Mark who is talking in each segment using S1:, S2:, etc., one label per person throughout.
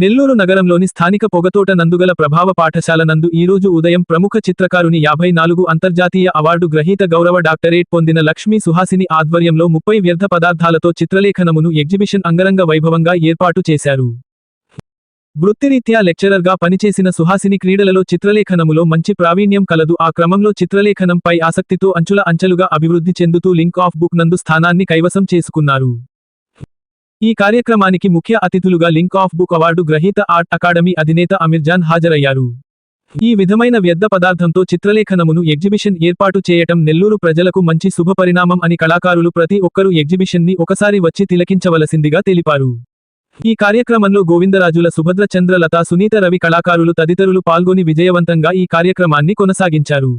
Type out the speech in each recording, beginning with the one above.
S1: నెల్లూరు నగరంలోని స్థానిక పొగతోట నందుగల ప్రభావ పాఠశాల నందు ఈరోజు ఉదయం ప్రముఖ చిత్రకారుని యాభై నాలుగు అంతర్జాతీయ అవార్డు గ్రహీత గౌరవ డాక్టరేట్ పొందిన లక్ష్మీ సుహాసిని ఆధ్వర్యంలో ముప్పై వ్యర్థ పదార్థాలతో చిత్రలేఖనమును ఎగ్జిబిషన్ అంగరంగ వైభవంగా ఏర్పాటు చేశారు. వృత్తిరీత్యా లెక్చరర్గా పనిచేసిన సుహాసిని క్రీడలలో చిత్రలేఖనములో మంచి ప్రావీణ్యం కలదు. ఆ క్రమంలో చిత్రలేఖనంపై ఆసక్తితో అంచుల అంచెలుగా అభివృద్ధి చెందుతూ లింక్ ఆఫ్ బుక్ నందు స్థానాన్ని కైవసం చేసుకున్నారు. ఈ కార్యక్రమానికి ముఖ్య అతిథులుగా లింక్ ఆఫ్ బుక్ అవార్డు గ్రహీత ఆర్ట్ అకాడమీ అధినేత అమీర్జాన్ హాజరయ్యారు. ఈ విధమైన వ్యర్థ పదార్థంతో చిత్రలేఖనమును ఎగ్జిబిషన్ ఏర్పాటు చేయటం నెల్లూరు ప్రజలకు మంచి శుభపరిణామం అని కళాకారులు ప్రతి ఒక్కరూ ఎగ్జిబిషన్ని ఒకసారి వచ్చి తిలకించవలసిందిగా తెలిపారు. ఈ కార్యక్రమంలో గోవిందరాజుల సుభద్ర చంద్రలత సునీత రవి కళాకారులు తదితరులు పాల్గొని విజయవంతంగా ఈ కార్యక్రమాన్ని కొనసాగించారు.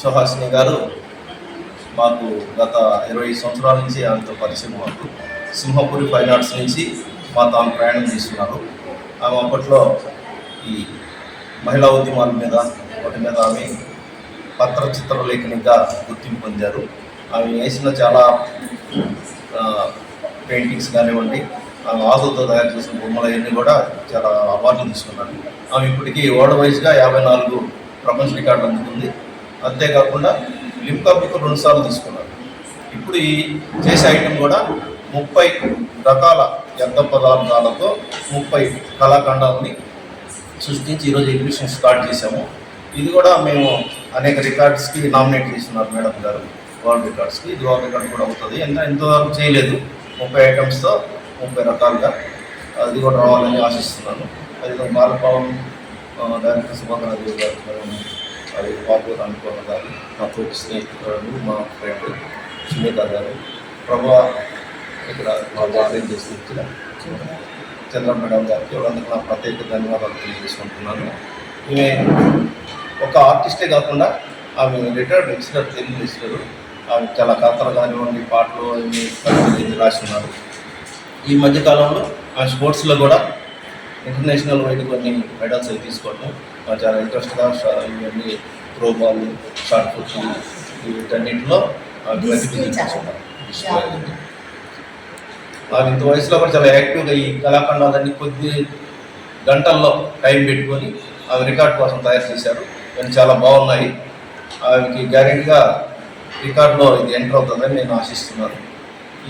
S2: సుహాసిని గారు మాకు గత ఇరవై సంవత్సరాల నుంచి ఆమెతో పరిచయం మాకు. సింహపురి ఫైన్ ఆర్ట్స్ నుంచి మా తాను ప్రయాణం చేస్తున్నారు. ఆమె అప్పట్లో ఈ మహిళా ఉద్యమాల మీద వాటి మీద ఆమె పత్ర చిత్రలేఖనిగా గుర్తింపు పొందారు. ఆమె వేసిన చాలా పెయింటింగ్స్ కానివ్వండి ఆమె ఆదుతో తయారు చేసిన బొమ్మలవన్నీ కూడా చాలా అవార్డులు తీసుకున్నారు. ఆమె ఇప్పటికీ వరల్డ్ వైజ్గా యాభై నాలుగు ప్రపంచ రికార్డులు అందుకుంది. అంతేకాకుండా లింకా బుక్ రెండుసార్లు తీసుకున్నారు. ఇప్పుడు ఈ చేసే ఐటెం కూడా ముప్పై రకాల వ్యర్థ పదార్థాలతో ముప్పై కళాఖండాలని సృష్టించి ఈరోజు ఎగ్జిబిషన్ స్టార్ట్ చేశాము. ఇది కూడా మేము అనేక రికార్డ్స్కి నామినేట్ చేస్తున్నారు మేడం గారు వరల్డ్ రికార్డ్స్కి. ఇది వరల్డ్ రికార్డ్ కూడా అవుతుంది. ఎంత ఇంతవరకు చేయలేదు. ముప్పై ఐటమ్స్తో ముప్పై రకాలుగా అది కూడా రావాలని ఆశిస్తున్నాను. అది బాలపావం డైరెక్టర్ సుభాకరాజు గారు అది పాపులర్ అనుకున్న గారు నా తోటి స్నేహితురాలు మా ఫ్రెండ్ సునీత గారు ప్రభా ఇక్కడ మా అరేంజ్ చేసి ఇచ్చిన చంద్ర మేడం గారికి వాళ్ళందరికీ నా ప్రత్యేక ధన్యవాదాలు తెలియజేసుకుంటున్నాను. ఈమె ఒక ఆర్టిస్టే కాకుండా ఆమె రిటైర్డ్ లెక్చరర్ తెలుగు లెక్చరర్ ఆమె చాలా కథలు కానివ్వండి పాటలు అవి రాసి ఉన్నారు. ఈ మధ్యకాలంలో ఆమె స్పోర్ట్స్లో కూడా ఇంటర్నేషనల్ వైడ్ కొన్ని మెడల్స్ అవి తీసుకోవడం నాకు చాలా ఇంట్రెస్ట్గా ఇవన్నీ త్రో బాల్ షార్ట్ పుట్ వీటన్నింటిలో. ఆమె ఇంత వయసులో కూడా చాలా యాక్టివ్గా ఈ కళాఖండాలన్నీ కొద్ది గంటల్లో టైం పెట్టుకొని ఆమె రికార్డ్ కోసం తయారు చేశారు. ఇవన్నీ చాలా బాగున్నాయి. ఆమెకి గ్యారెంటీగా రికార్డులో ఇది ఎంటర్ అవుతుందని నేను ఆశిస్తున్నాను.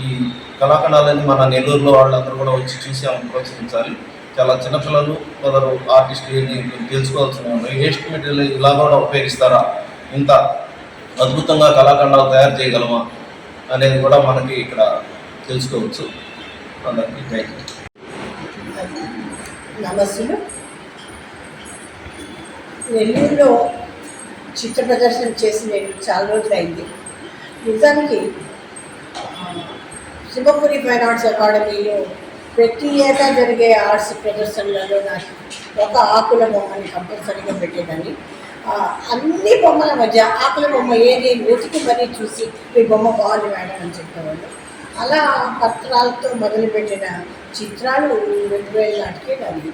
S2: ఈ కళాఖండాలని మన నెల్లూరులో వాళ్ళందరూ కూడా వచ్చి చూసి ఆమెను ప్రోత్సహించాలి. చాలా చిన్నపిల్లలు కొందరు ఆర్టిస్టులు తెలుసుకోవాల్సిన వేస్ట్ మెటీరియల్ ఇలా కూడా ఉపయోగిస్తారా? ఇంత అద్భుతంగా కళాఖండాలు తయారు చేయగలమా? అనేది కూడా మనకి ఇక్కడ తెలుసుకోవచ్చు. అందరికీ థ్యాంక్ యూ
S3: నమస్సులు. నెల్లూరులో చిత్ర ప్రదర్శన చేసి నేను చాలా రోజులు అయింది నిజానికి సింహపురి ఫైన్ ఆర్ట్స్ అకాడమీలో ప్రతి ఏటా జరిగే ఆర్ట్స్ ప్రదర్శనలలో నాకు ఒక ఆకుల బొమ్మని కంపల్సరీగా పెట్టేదాన్ని. అన్ని బొమ్మల మధ్య ఆకుల బొమ్మ ఏది వెతికి మరీ చూసి మీ బొమ్మ బాగుంది మేడం అని చెప్పేవాళ్ళు. అలా పత్రాలతో మొదలుపెట్టిన చిత్రాలు రెండు వేల నాటికి దాన్ని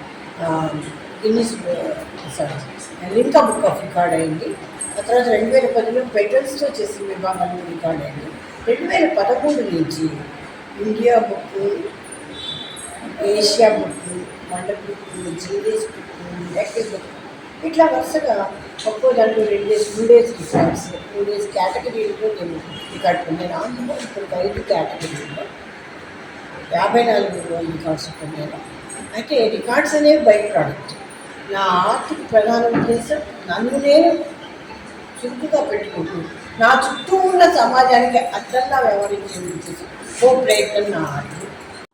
S3: Guinness link Limca book of record అయింది. ఆ తర్వాత రెండు వేల పదిలో పెటల్స్తో చేసిన విభాగంలో రికార్డ్ అయింది రెండు వేల పదమూడు నుంచి India book Asia book world book జీరియస్ book నెక్ బుక్ ఇట్లా వరుసగా ఒక్కో దాంట్లో రెండు days two days records two days కేటగిరీలో నేను రికార్డ్ పొందాను అందులో ఇప్పుడు ఐదు కేటగిరీలో యాభై నాలుగు రికార్డ్స్ పొందాను అయితే రికార్డ్స్ అనేవి బై ప్రోడక్ట్ నా ఆర్ట్కి ప్రధాన ఉద్దేశం నన్ను నేను చురుకుగా పెట్టుకుంటూ నా చుట్టూ ఉన్న సమాజానికి అర్థంగా వ్యవహరించే ఉద్దేశం. ఓ ప్రయత్నం నా ఆర్ట్